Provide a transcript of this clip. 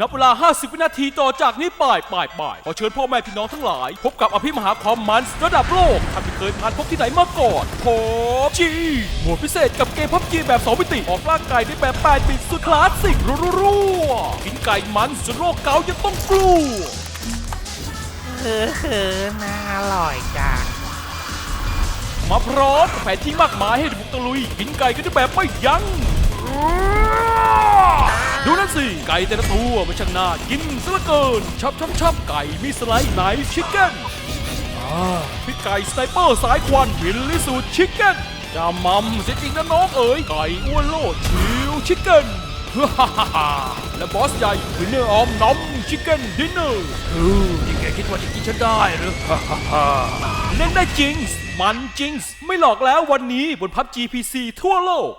นับเวลา 50 วินาทีต่อจากนี้ไปไปไปขอเชิญพ่อแม่พี่น้องทั้งหลาย พบกับอภิมหาความมันระดับโลกท่านไม่เคยผ่านพบที่ไหนมาก่อนพบจีหมวดพิเศษกับเกมพับจีแบบ 2 มิติ ออกร่างกายในแบบ8บิตสุดคลาสสิกรัวๆกินไก่มันจนโรคเกาต์ยังต้องกลัวเออเออน่าอร่อยจังมาพร้อมกับแผนที่มากมายให้บุกตะลุยกินไก่กันด้วยแบบไม่ยัง้ งดูนั่ไก่แต่ละตัวมันช่างน่ากินซะเหลือเกินชับชับชับไก่มีสไลด์ไหนชิคเก้นพี่ไก่สไนเปอร์สายควันมิลลิสูตรชิคเก้นจะมัมเสียจริงนะน้องเอ๋ยไก่อ้วนโลดชิวชิคเก้นฮ่าฮ่าฮ่าและบอสใหญ่วินเนอร์ออมน้อมชิคเก้นดินเนอร์นี่แกคิดว่าจะกินฉันได้หรือเล่นได้จริง มันจริง ไม่หลอกแล้ววันนี้บนพับ GPC ทั่วโลก